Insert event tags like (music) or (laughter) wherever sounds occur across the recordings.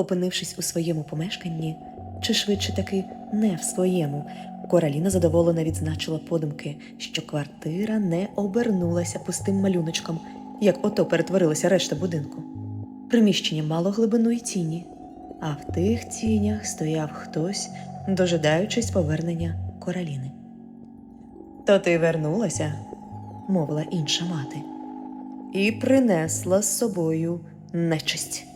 Опинившись у своєму помешканні, чи швидше таки не в своєму, Кораліна задоволено відзначила подумки, що квартира не обернулася пустим малюночком, як ото перетворилася решта будинку. Приміщення мало глибину й тіні, а в тих тінях стояв хтось, дожидаючись повернення Кораліни. То ти вернулася, мовила інша мати, і принесла з собою нечисть.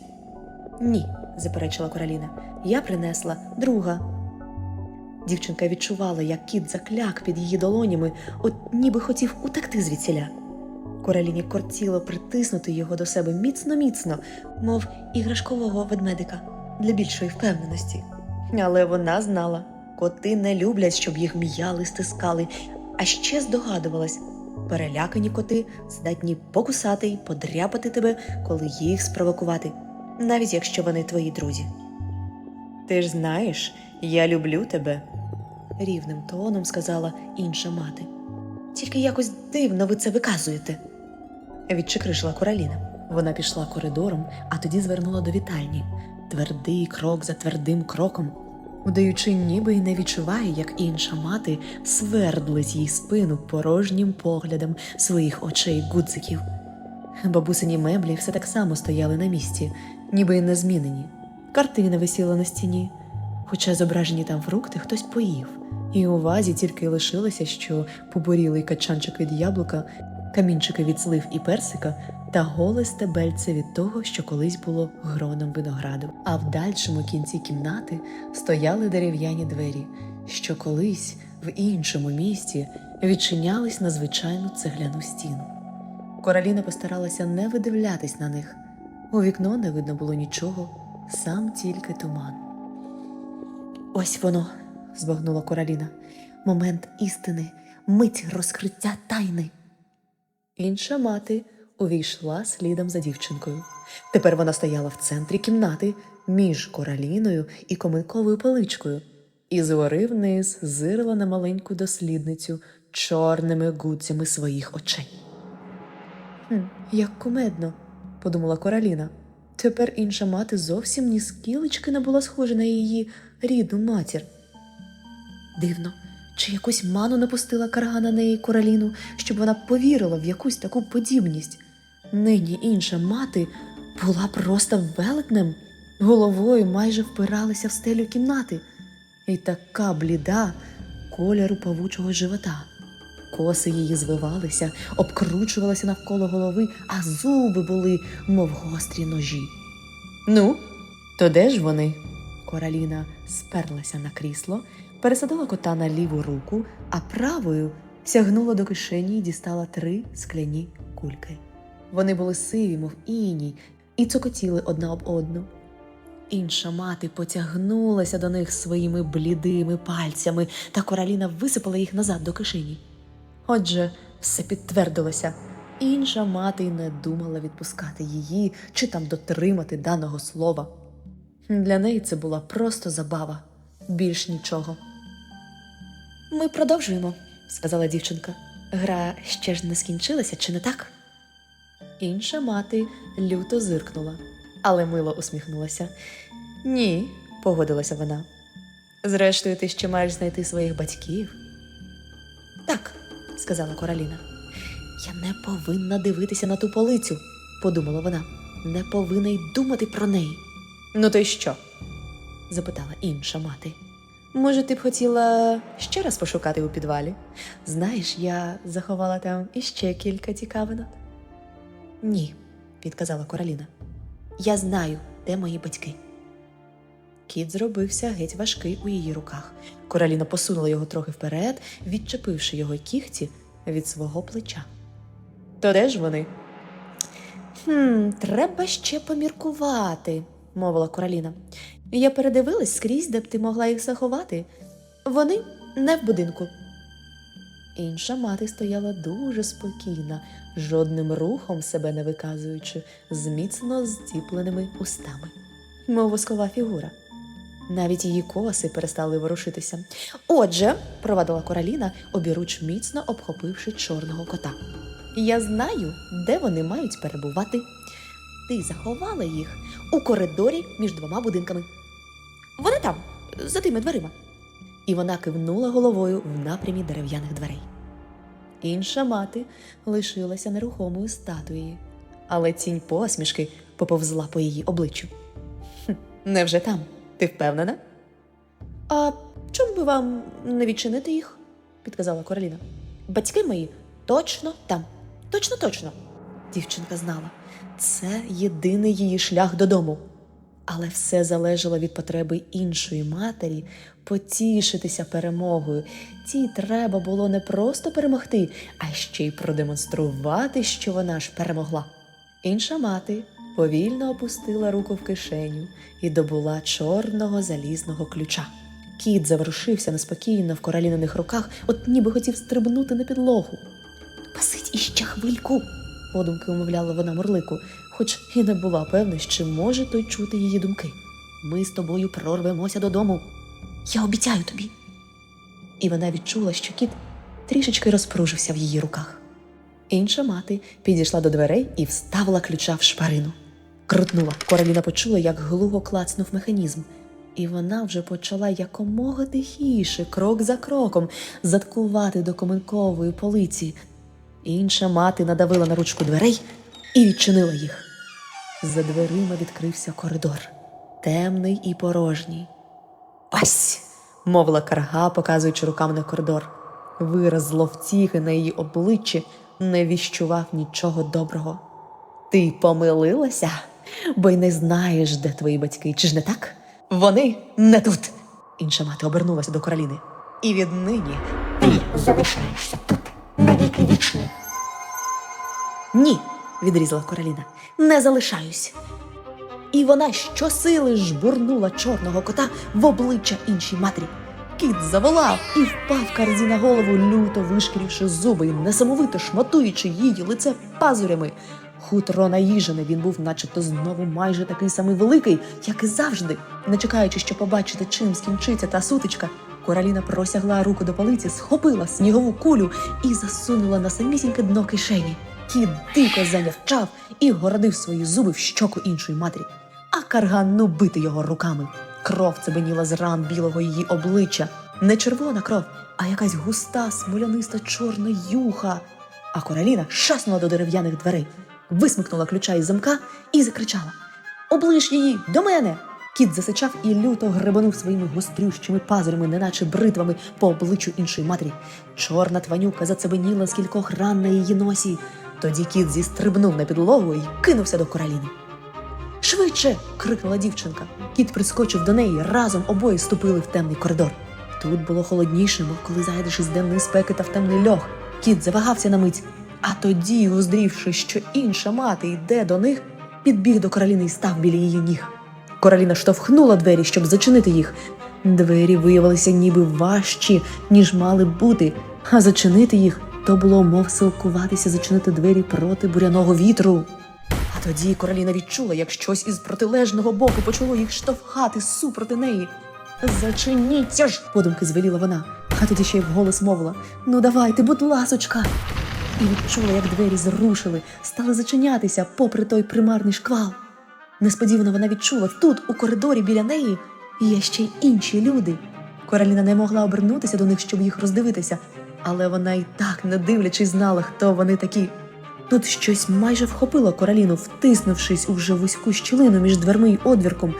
Ні, заперечила Кораліна. Я принесла друга. Дівчинка відчувала, як кіт закляк під її долонями, от ніби хотів утекти звідсіля. Кораліні кортіло притиснути його до себе міцно-міцно, мов іграшкового ведмедика для більшої впевненості. Але вона знала, коти не люблять, щоб їх м'яли, стискали, а ще здогадувалась, перелякані коти здатні покусати й подряпати тебе, коли їх спровокувати, навіть якщо вони твої друзі. Ти ж знаєш, я люблю тебе, рівним тоном сказала інша мати. Тільки якось дивно ви це виказуєте. Відчикришила Кораліна. Вона пішла коридором, а тоді звернула до вітальні. Твердий крок за твердим кроком, удаючи, ніби й не відчуває, як інша мати свердлить їй спину порожнім поглядом своїх очей гудзиків. Бабусині меблі все так само стояли на місці, ніби не змінені. Картина висіла на стіні, хоча зображені там фрукти хтось поїв, і у вазі тільки лишилося, що поборілий качанчик від яблука, камінчики від слив і персика та голе стебельце від того, що колись було гроном винограду. А в дальшому кінці кімнати стояли дерев'яні двері, що колись в іншому місті відчинялись на звичайну цегляну стіну. Кораліна постаралася не видивлятись на них. У вікно не видно було нічого, сам тільки туман. Ось воно, збагнула Кораліна. Момент істини, мить розкриття тайни. Інша мати увійшла слідом за дівчинкою. Тепер вона стояла в центрі кімнати між кораліною і коминковою паличкою, і згори вниз зирила на маленьку дослідницю чорними гудзями своїх очей. Хм, як кумедно, подумала Кораліна. Тепер інша мати зовсім ні скілечки не була схожа на її рідну матір. Дивно, чи якусь ману напустила карга на неї Кораліну, щоб вона повірила в якусь таку подібність. Нині інша мати була просто велетнем, головою майже впиралася в стелю кімнати, і така бліда кольору павучого живота. Коси її звивалися, обкручувалися навколо голови, а зуби були, мов гострі ножі. Ну, то де ж вони? Кораліна сперлася на крісло, пересадила кота на ліву руку, а правою сягнула до кишені і дістала три скляні кульки. Вони були сиві, мов іній, і цокотіли одна об одну. Інша мати потягнулася до них своїми блідими пальцями, та кораліна висипала їх назад до кишені. Отже, все підтвердилося. Інша мати й не думала відпускати її чи там дотримати даного слова. Для неї це була просто забава, більш нічого. Ми продовжуємо, сказала дівчинка. Гра ще ж не скінчилася, чи не так? Інша мати люто зиркнула, але мило усміхнулася. Ні, погодилася вона. Зрештою, ти ще маєш знайти своїх батьків. Так, сказала Кораліна. Я не повинна дивитися на ту полицю, подумала вона. Не повинна й думати про неї. Ну то й що? запитала інша мати. Може, ти б хотіла ще раз пошукати у підвалі? Знаєш, я заховала там іще кілька цікавинок. Ні, відказала Кораліна. Я знаю, де мої батьки. Кіт зробився геть важкий у її руках. Кораліна посунула його трохи вперед, відчепивши його кігті від свого плеча. То де ж вони? Хм, треба ще поміркувати, мовила Кораліна. Я передивилась скрізь, де б ти могла їх заховати. Вони не в будинку. Інша мати стояла дуже спокійна, жодним рухом себе не виказуючи, з міцно здіпленими устами, мов воскова фігура. Навіть її коси перестали ворушитися. Отже, провадила Кораліна, обіруч міцно обхопивши чорного кота. Я знаю, де вони мають перебувати. Ти заховала їх у коридорі між двома будинками. Вони там, за тими дверима. І вона кивнула головою в напрямі дерев'яних дверей. Інша мати лишилася нерухомою статуєю, але тінь посмішки поповзла по її обличчю. «Хм, Невже там? Ти впевнена? А чому би вам не відчинити їх? підказала Короліна. Батьки мої точно там. Точно, точно. Дівчинка знала, це єдиний її шлях додому. Але все залежало від потреби іншої матері потішитися перемогою. Тій треба було не просто перемогти, а ще й продемонструвати, що вона ж перемогла. Інша мати повільно опустила руку в кишеню і добула чорного залізного ключа. Кіт заворушився неспокійно в короліниних руках, от ніби хотів стрибнути на підлогу. Посидь іще хвильку, подумки умовляла вона Мурлику, хоч і не була певна, чи може той чути її думки. Ми з тобою прорвемося додому. Я обіцяю тобі. І вона відчула, що кіт трішечки розпружився в її руках. Інша мати підійшла до дверей і вставила ключа в шпарину. Крутнула. Короліна почула, як глухо клацнув механізм, і вона вже почала якомога тихіше, крок за кроком, заткувати до коменкової полиці. Інша мати надавила на ручку дверей і відчинила їх. За дверима відкрився коридор, темний і порожній. Ось, мовила карга, показуючи руками на коридор. Вираз зловтіхи на її обличчі не віщував нічого доброго. Ти помилилася, бо й не знаєш, де твої батьки, чи ж не так? Вони не тут. Інша мати обернулася до Кароліни. І віднині ти залишаєшся тут навіки вічні. Ні, відрізала Кароліна, не залишаюсь. І вона щосили жбурнула чорного кота в обличчя іншій матері. Кіт заволав і впав карзі на голову, люто вишкіривши зуби і несамовито шматуючи її лице пазурями. Хутро наїжене він був, начебто, знову майже такий самий великий, як і завжди. Не чекаючи, що побачити, чим скінчиться та сутичка, Кораліна просягла руку до полиці, схопила снігову кулю і засунула на самісіньке дно кишені. Кіт дико занявчав і городив свої зуби в щоку іншої матері. А карган ну бити його руками. Кров цебеніла з ран білого її обличчя. Не червона кров, а якась густа, смоляниста чорна юха. А Кораліна шаснула до дерев'яних дверей, висмикнула ключа із замка і закричала: Оближ її до мене! Кіт засичав і люто гребанув своїми гострющими пазурями, неначе бритвами по обличчю іншої матері. Чорна тванюка зацебеніла з кількох ран на її носі. Тоді кіт зістрибнув на підлогу і кинувся до Кораліни. Швидше. крикнула дівчинка. Кіт прискочив до неї, разом обоє ступили в темний коридор. Тут було холодніше, мов коли зайдеш із денної спеки та в темний льох. Кіт завагався на мить, а тоді, уздрівши, що інша мати йде до них, підбіг до Короліни і став біля її ніг. Короліна штовхнула двері, щоб зачинити їх. Двері виявилися ніби важчі, ніж мали бути, а зачинити їх то було мов силкуватися зачинити двері проти буряного вітру. А тоді Короліна відчула, як щось із протилежного боку почало їх штовхати супроти неї. Зачиніться ж! подумки звеліла вона, а тоді ще й вголос мовила: Ну давайте, будь ласочка. І відчула, як двері зрушили, стали зачинятися попри той примарний шквал. Несподівано вона відчула тут, у коридорі біля неї, є ще й інші люди. Короліна не могла обернутися до них, щоб їх роздивитися, але вона й так, не дивлячись, знала, хто вони такі. Тут щось майже вхопило Короліну, втиснувшись у вже вузьку щілину між дверми й одвірком.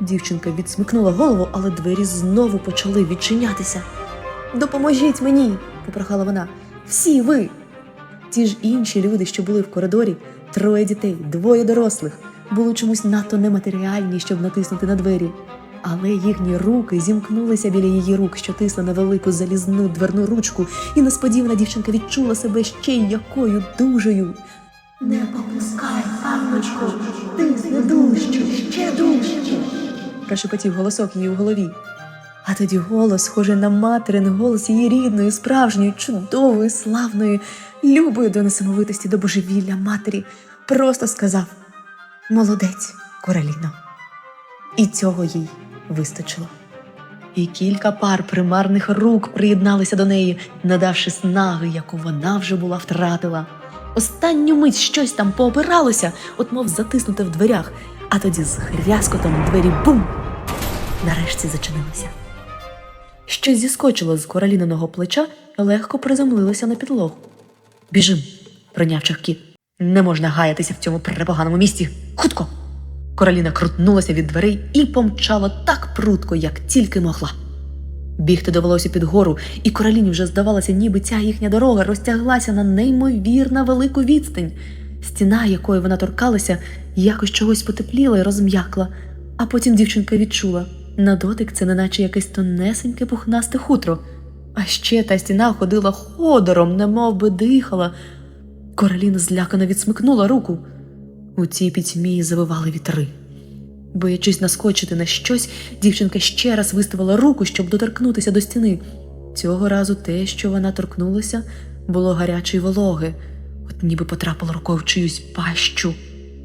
Дівчинка відсмикнула голову, але двері знову почали відчинятися. Допоможіть мені, попрохала вона. Всі ви. Ті ж інші люди, що були в коридорі, троє дітей, двоє дорослих, були чомусь надто нематеріальні, щоб натиснути на двері. Але їхні руки зімкнулися біля її рук, що тисли на велику залізну дверну ручку, і несподівана дівчинка відчула себе ще й якою дужею. Не попускай, Анночко, тисни дужче, ще дужче. прошепотів голосок її у голові. А тоді голос, схожий на материн голос її рідної, справжньої, чудової, славної, любої до несамовитості до божевілля матері, просто сказав: Молодець, Короліно. І цього їй вистачило. І кілька пар примарних рук приєдналися до неї, надавши снаги, яку вона вже була втратила. Останню мить щось там поопиралося, от мов затиснуте в дверях, а тоді з грязкотом двері бум! Нарешті зачинилися. Щось зіскочило з короліниного плеча легко приземлилося на підлогу. Біжим, пронявчав кіт. Не можна гаятися в цьому препоганому місці. Хутко! Короліна крутнулася від дверей і помчала так прутко, як тільки могла. Бігти довелося під гору, і короліні вже здавалося, ніби ця їхня дорога розтяглася на неймовірно велику відстань. Стіна, якої вона торкалася, якось чогось потепліла і розм'якла, а потім дівчинка відчула на дотик це неначе якесь тонесеньке пухнасте хутро. А ще та стіна ходила ходором, немов би дихала. Короліна злякано відсмикнула руку. У цій пітьмі завивали вітри. Боячись наскочити на щось, дівчинка ще раз виставила руку, щоб доторкнутися до стіни. Цього разу те, що вона торкнулася, було гаряче й вологе, от ніби потрапила рукою в чиюсь пащу.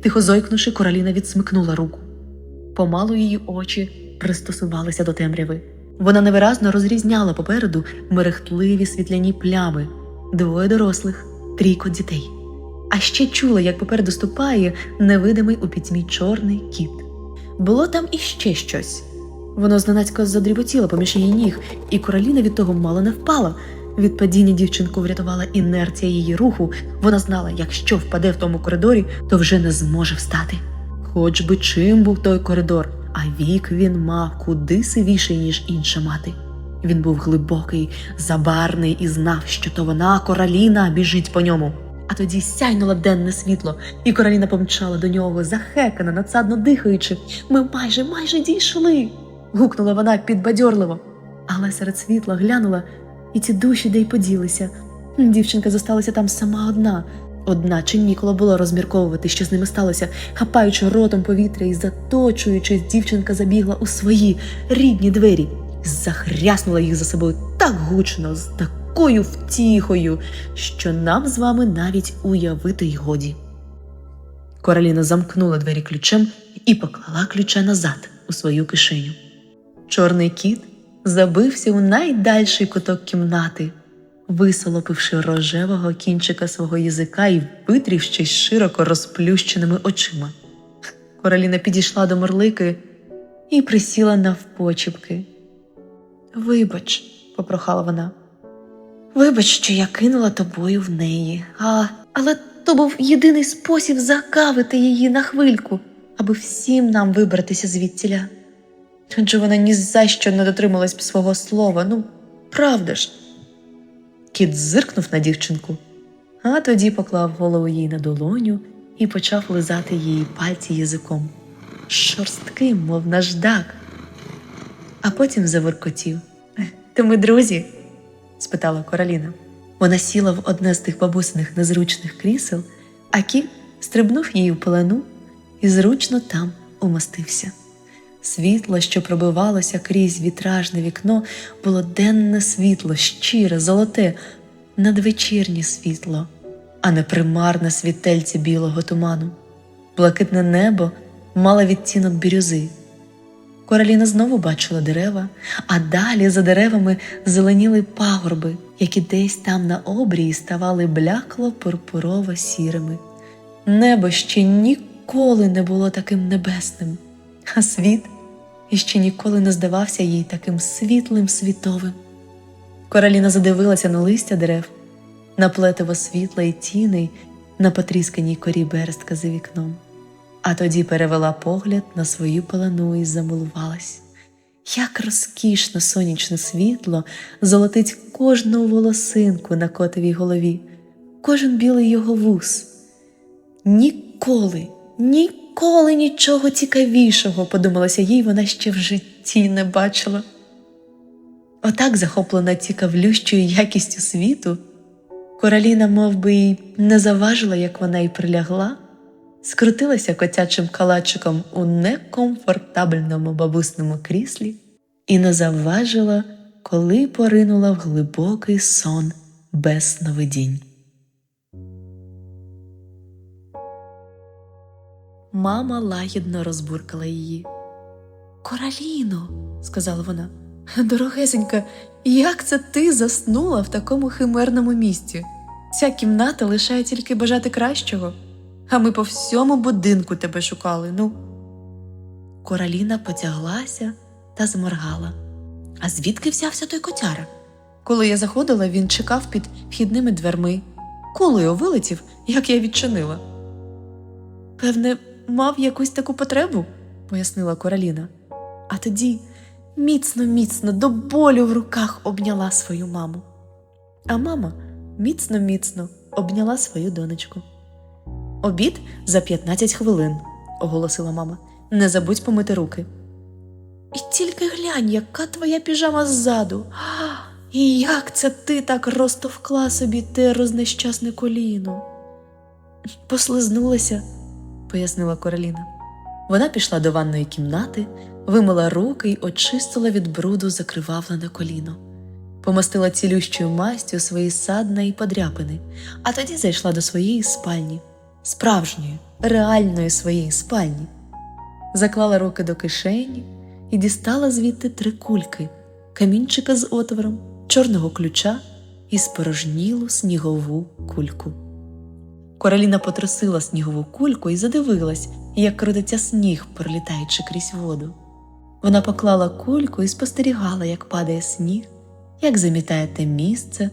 Тихо зойкнувши, короліна відсмикнула руку. Помалу її очі пристосувалися до темряви. Вона невиразно розрізняла попереду мерехтливі світляні плями, двоє дорослих, трійко дітей. А ще чула, як попереду ступає невидимий у пітьмі чорний кіт. Було там іще щось. Воно зненацька задріботіло поміж її ніг, і короліна від того мало не впала. Від падіння дівчинку врятувала інерція її руху. Вона знала, якщо впаде в тому коридорі, то вже не зможе встати. Хоч би чим був той коридор, а вік він мав куди сивіший, ніж інша мати. Він був глибокий, забарний і знав, що то вона, короліна, біжить по ньому. А тоді сяйнуло денне світло, і короліна помчала до нього, захекана, надсадно дихаючи. Ми майже, майже дійшли. гукнула вона підбадьорливо. Але серед світла глянула, і ці душі де й поділися. Дівчинка зосталася там сама одна. Одначе ніколи було розмірковувати, що з ними сталося. Хапаючи ротом повітря і заточуючись, дівчинка забігла у свої рідні двері, захряснула їх за собою так гучно, з такою втіхою, що нам з вами навіть уявити й годі. Короліна замкнула двері ключем і поклала ключа назад у свою кишеню. Чорний кіт забився у найдальший куток кімнати, висолопивши рожевого кінчика свого язика і витрівшись широко розплющеними очима. Короліна підійшла до морлики і присіла навпочіпки. Вибач, попрохала вона. Вибач, що я кинула тобою в неї, а, але то був єдиний спосіб закавити її на хвильку, аби всім нам вибратися звідтіля. Адже вона ні за що не дотрималась б свого слова, ну, правда ж. Кіт зиркнув на дівчинку, а тоді поклав голову їй на долоню і почав лизати її пальці язиком. Шорстким, мов наждак. А потім заворкотів. То ми друзі? спитала Короліна. Вона сіла в одне з тих бабусиних незручних крісел, а кіт стрибнув її в пелену і зручно там умостився. Світло, що пробивалося крізь вітражне вікно, було денне світло, щире, золоте, надвечірнє світло, а не примарне світельце білого туману. Блакитне небо мало відтінок бірюзи. Короліна знову бачила дерева, а далі за деревами зеленіли пагорби, які десь там на обрії ставали блякло пурпурово сірими. Небо ще ніколи не було таким небесним, а світ іще ніколи не здавався їй таким світлим світовим. Короліна задивилася на листя дерев, на плетиво світла і тіней, на потрісканій корі берестка за вікном а тоді перевела погляд на свою пелену і замилувалась. Як розкішно сонячне світло золотить кожну волосинку на котовій голові, кожен білий його вус. Ніколи, ніколи нічого цікавішого, подумалася їй, вона ще в житті не бачила. Отак, захоплена цікавлющою якістю світу, короліна мов би, й не заважила, як вона й прилягла скрутилася котячим калачиком у некомфортабельному бабусному кріслі і не завважила, коли поринула в глибокий сон без сновидінь. Мама лагідно розбуркала її. Кораліно, сказала вона, дорогесенька, як це ти заснула в такому химерному місці? Ця кімната лишає тільки бажати кращого, а ми по всьому будинку тебе шукали. Ну. Кораліна потяглася та зморгала. А звідки взявся той котяра? Коли я заходила, він чекав під вхідними дверми. Кулею вилетів, як я відчинила. Певне, мав якусь таку потребу, пояснила Кораліна. А тоді міцно, міцно до болю в руках обняла свою маму. А мама міцно, міцно обняла свою донечку. Обід за 15 хвилин, оголосила мама. Не забудь помити руки. І тільки глянь, яка твоя піжама ззаду. І як це ти так розтовкла собі те рознещасне коліно? Послизнулася, пояснила Короліна. Вона пішла до ванної кімнати, вимила руки й очистила від бруду закривавлене коліно, помастила цілющою мастю свої садна і подряпини, а тоді зайшла до своєї спальні, справжньої, реальної своєї спальні, заклала руки до кишені і дістала звідти три кульки, камінчика з отвором, чорного ключа і спорожнілу снігову кульку. Короліна потрусила снігову кульку і задивилась, як крутиться сніг, пролітаючи крізь воду. Вона поклала кульку і спостерігала, як падає сніг, як замітає те місце,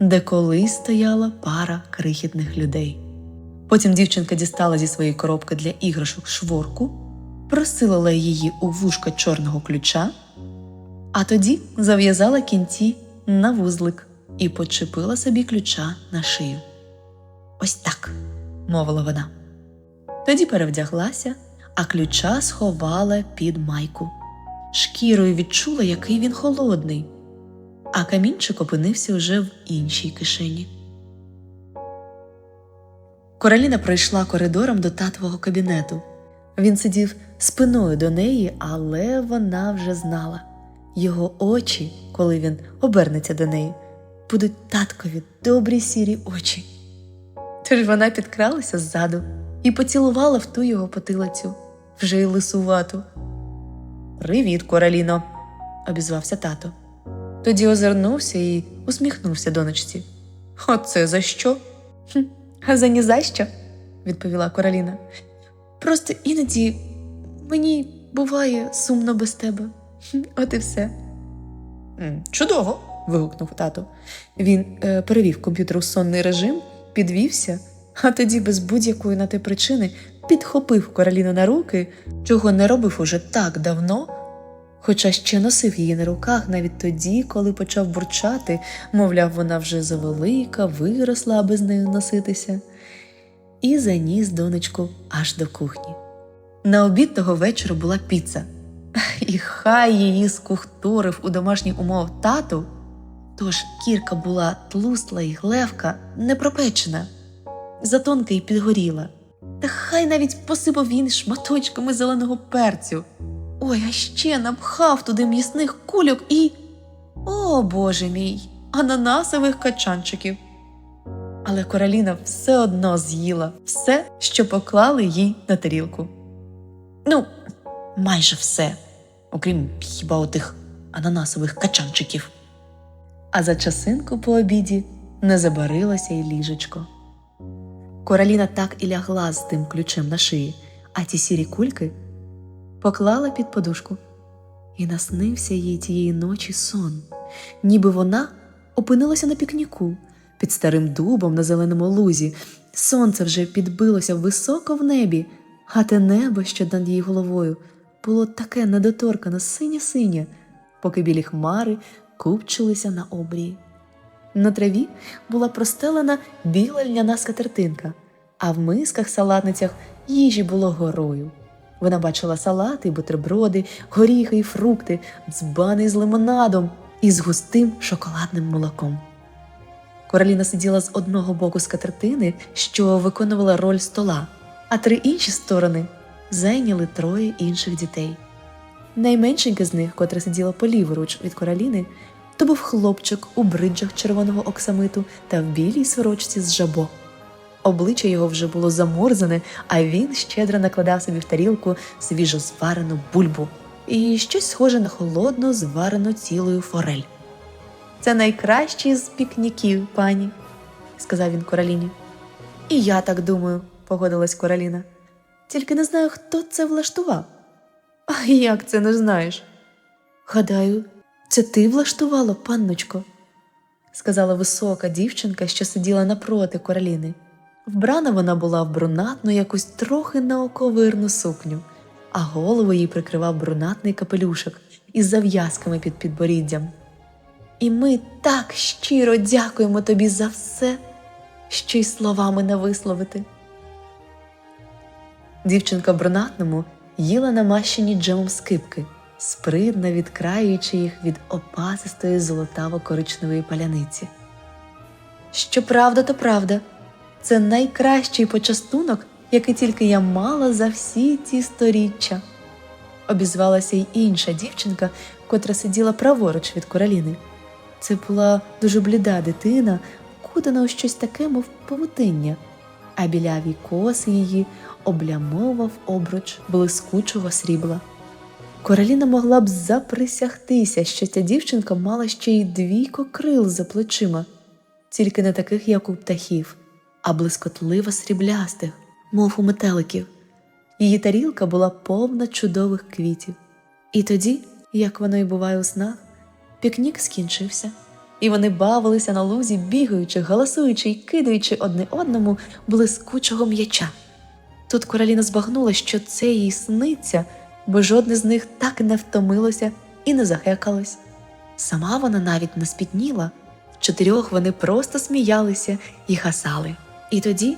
де колись стояла пара крихітних людей. Потім дівчинка дістала зі своєї коробки для іграшок шворку, просилила її у вушка чорного ключа, а тоді зав'язала кінці на вузлик і почепила собі ключа на шию. Ось так, мовила вона. Тоді перевдяглася, а ключа сховала під майку. Шкірою відчула, який він холодний, а камінчик опинився вже в іншій кишені. Короліна пройшла коридором до татового кабінету. Він сидів спиною до неї, але вона вже знала його очі, коли він обернеться до неї, будуть таткові добрі сірі очі. Тож вона підкралася ззаду і поцілувала в ту його потилицю, вже й лисувату. Привіт, Короліно, обізвався тато. Тоді озирнувся і усміхнувся донечці. Оце за що? «Хм, А за ні за що, відповіла Короліна. Просто іноді мені буває сумно без тебе. От і все. Чудово. вигукнув тато. Він е, перевів комп'ютер у сонний режим, підвівся, а тоді без будь-якої на те причини підхопив Короліну на руки, чого не робив уже так давно, хоча ще носив її на руках навіть тоді, коли почав бурчати, мовляв, вона вже завелика, виросла, аби з нею носитися, і заніс донечку аж до кухні. На обід того вечора була піца, (laughs) і хай її скухтурив у домашніх умовах тату, тож кірка була тлустла і глевка, не пропечена, затонка й підгоріла. Та хай навіть посипав він шматочками зеленого перцю. Ой, а ще напхав туди м'ясних кульок і. О, боже мій, ананасових качанчиків. Але Короліна все одно з'їла все, що поклали їй на тарілку. Ну, майже все, окрім хіба отих ананасових качанчиків. А за часинку по обіді не забарилося й ліжечко. Короліна так і лягла з тим ключем на шиї, а ті сірі кульки поклала під подушку. І наснився їй тієї ночі сон, ніби вона опинилася на пікніку під старим дубом на зеленому лузі. Сонце вже підбилося високо в небі, а те небо, що над її головою, було таке недоторкано синє-синє, поки білі хмари купчилися на обрії. На траві була простелена біла льняна скатертинка, а в мисках салатницях їжі було горою. Вона бачила салати, бутерброди, горіхи і фрукти, дзбани з лимонадом і з густим шоколадним молоком. Короліна сиділа з одного боку скатертини, що виконувала роль стола, а три інші сторони зайняли троє інших дітей. Найменшенька з них, котра сиділа поліворуч від короліни, то був хлопчик у бриджах червоного оксамиту та в білій сорочці з жабо. Обличчя його вже було заморзане, а він щедро накладав собі в тарілку свіжо зварену бульбу і щось схоже на холодно зварену цілою форель. Це найкращий з пікніків, пані, сказав він Короліні. І я так думаю, погодилась Короліна. Тільки не знаю, хто це влаштував. А як це не знаєш? Гадаю, це ти влаштувала, панночко, сказала висока дівчинка, що сиділа напроти Короліни. Вбрана вона була в брунатну якусь трохи наоковирну сукню, а голову їй прикривав брунатний капелюшок із зав'язками під підборіддям. І ми так щиро дякуємо тобі за все, що й словами не висловити. Дівчинка в брунатному їла намащені джемом скипки, спритно відкраюючи їх від опасистої золотаво-коричневої паляниці. Що правда, то правда, це найкращий почастунок, який тільки я мала за всі ці сторіччя. Обізвалася й інша дівчинка, котра сиділа праворуч від Короліни. Це була дуже бліда дитина, кутана у щось таке, мов павутиння, а біляві коси її облямовав обруч блискучого срібла. Короліна могла б заприсягтися, що ця дівчинка мала ще й двійко крил за плечима, тільки не таких, як у птахів, а блискотливо сріблястих, мов у метеликів. Її тарілка була повна чудових квітів. І тоді, як воно й буває у снах, пікнік скінчився, і вони бавилися на лузі, бігаючи, галасуючи й кидаючи одне одному блискучого м'яча. Тут Короліна збагнула, що це їй сниться, бо жодне з них так не втомилося і не захекалось. Сама вона навіть не спітніла. Чотирьох вони просто сміялися і гасали. І тоді,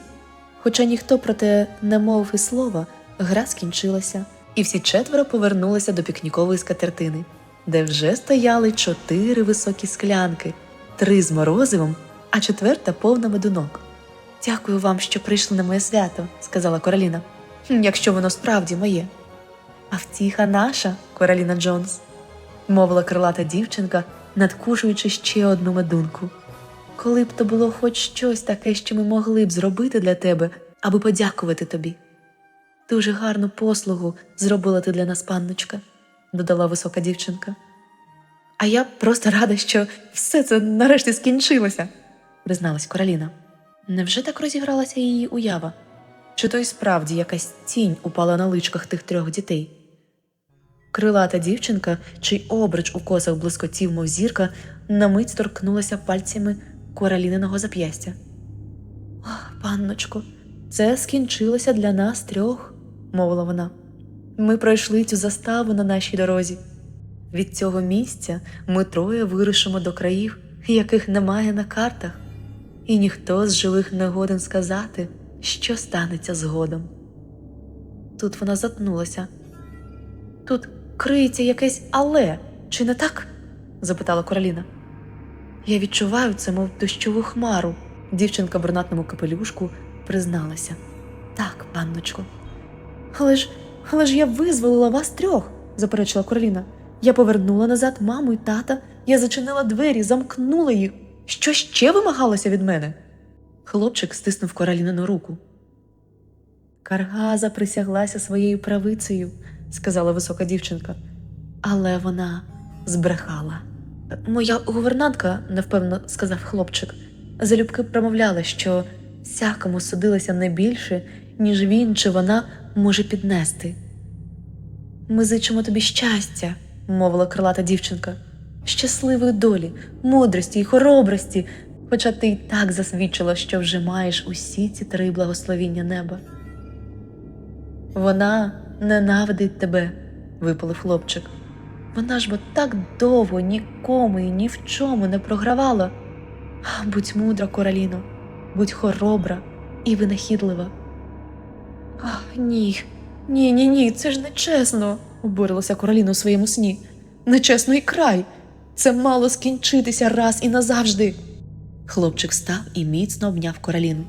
хоча ніхто про те не мовив і слова, гра скінчилася, і всі четверо повернулися до пікнікової скатертини, де вже стояли чотири високі склянки, три з морозивом, а четверта повна медунок. Дякую вам, що прийшли на моє свято, сказала Короліна. Якщо воно справді моє. А втіха наша, Короліна Джонс, мовила крилата дівчинка, надкушуючи ще одну медунку. Коли б то було хоч щось таке, що ми могли б зробити для тебе, аби подякувати тобі. Дуже гарну послугу зробила ти для нас, панночка, додала висока дівчинка. А я просто рада, що все це нарешті скінчилося, призналась Короліна. Невже так розігралася її уява? Чи то й справді якась тінь упала на личках тих трьох дітей? Крилата дівчинка, чий обруч у косах блискотів, мов зірка, на мить торкнулася пальцями короліниного зап'ястя. Ох, панночко, це скінчилося для нас трьох, мовила вона. Ми пройшли цю заставу на нашій дорозі. Від цього місця ми троє вирушимо до країв, яких немає на картах, і ніхто з живих не годен сказати, що станеться згодом. Тут вона затнулася. Тут криється якесь але, чи не так? запитала Короліна. Я відчуваю це, мов дощову хмару. Дівчинка в брунатному капелюшку призналася. Так, панночко. Але ж, але ж я визволила вас трьох, заперечила Короліна. Я повернула назад маму і тата, я зачинила двері, замкнула їх. Що ще вимагалося від мене? Хлопчик стиснув Королінину руку. Карга заприсяглася своєю правицею, сказала висока дівчинка, але вона збрехала. Моя гувернантка, невпевно сказав хлопчик, залюбки промовляла, що всякому судилося не більше, ніж він чи вона може піднести. Ми зичимо тобі щастя, мовила крилата дівчинка, щасливої долі, мудрості й хоробрості, хоча ти й так засвідчила, що вже маєш усі ці три благословіння неба. Вона ненавидить тебе, випалив хлопчик. Вона ж бо так довго нікому і ні в чому не програвала. Будь мудра, Короліно, будь хоробра і винахідлива. Ах, ні, ні, ні, ні, це ж нечесно, обурилася Короліна у своєму сні. Нечесно і край. Це мало скінчитися раз і назавжди. Хлопчик став і міцно обняв Короліну.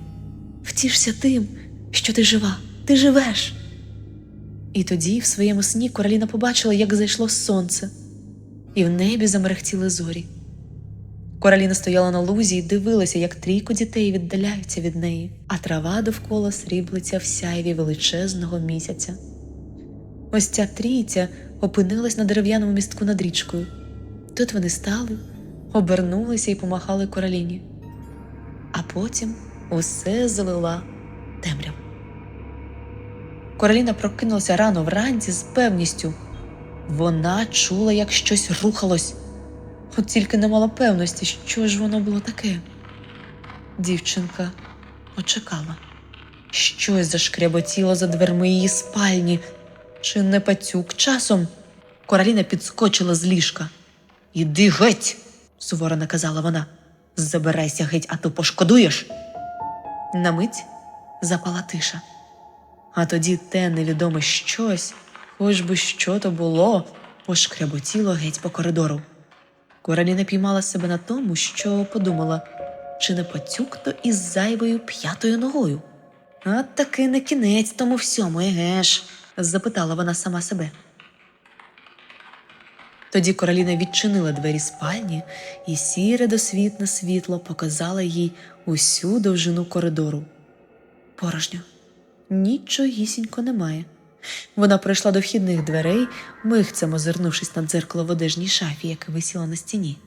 Втішся тим, що ти жива, ти живеш. І тоді в своєму сні Короліна побачила, як зайшло сонце, і в небі замерехтіли зорі. Короліна стояла на лузі і дивилася, як трійко дітей віддаляються від неї, а трава довкола сріблиться в сяйві величезного місяця. Ось ця трійця опинилась на дерев'яному містку над річкою. Тут вони стали, обернулися і помахали короліні. а потім усе залила темрява. Короліна прокинулася рано вранці з певністю. Вона чула, як щось рухалось, от тільки не мала певності, що ж воно було таке. Дівчинка почекала. Щось зашкряботіло за дверми її спальні. Чи не пацюк часом? Короліна підскочила з ліжка. Іди геть, суворо наказала вона. Забирайся геть, а то пошкодуєш. На мить запала тиша. А тоді те невідоме щось, хоч би що то було, пошкряботіло геть по коридору. Короліна піймала себе на тому, що подумала, чи не пацюк то із зайвою п'ятою ногою. А таки не кінець тому всьому, еге ж, запитала вона сама себе. Тоді Короліна відчинила двері спальні, і сіре досвітне світло показало їй усю довжину коридору. Порожньо, нічогісінько немає. Вона прийшла до вхідних дверей, михцем озирнувшись на дзеркало в одежній шафі, яке висіло на стіні.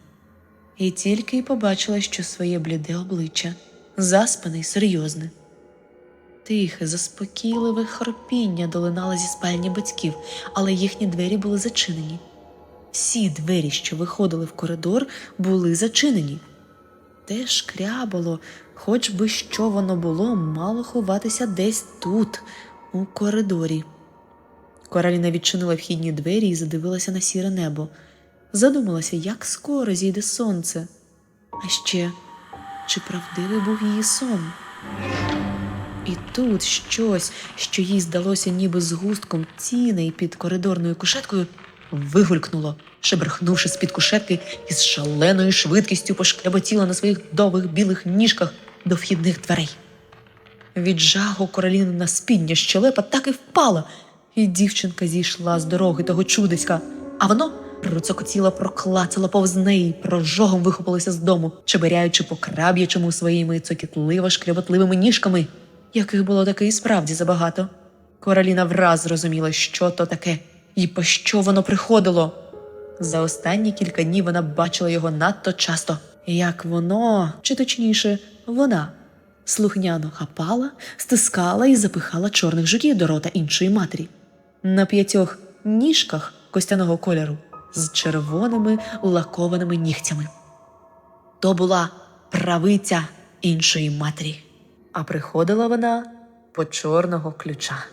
І тільки й побачила, що своє бліде обличчя, заспане й серйозне. Тихе, заспокійливе хропіння долинало зі спальні батьків, але їхні двері були зачинені. Всі двері, що виходили в коридор, були зачинені. Те шкрябало, хоч би що воно було, мало ховатися десь тут, у коридорі. Кораліна відчинила вхідні двері і задивилася на сіре небо. Задумалася, як скоро зійде сонце. А ще, чи правдивий був її сон? І тут щось, що їй здалося ніби згустком тіней під коридорною кушеткою, вигулькнуло, шебрхнувши з-під кушетки і з шаленою швидкістю пошкряботіло на своїх довгих білих ніжках до вхідних дверей. Від жаху Короліна спідня щелепа так і впала, і дівчинка зійшла з дороги того чудиська, а воно процокотіло, проклацало повз неї, прожогом вихопилося з дому, чеберяючи по краб'ячому своїми цокітливо шкряботливими ніжками, яких було таки і справді забагато. Короліна враз зрозуміла, що то таке, і по що воно приходило. За останні кілька днів вона бачила його надто часто, як воно, чи точніше, вона слухняно хапала, стискала і запихала чорних жуків до рота іншої матері. На п'ятьох ніжках костяного кольору з червоними лакованими нігтями. То була правиця іншої матері, а приходила вона по чорного ключа.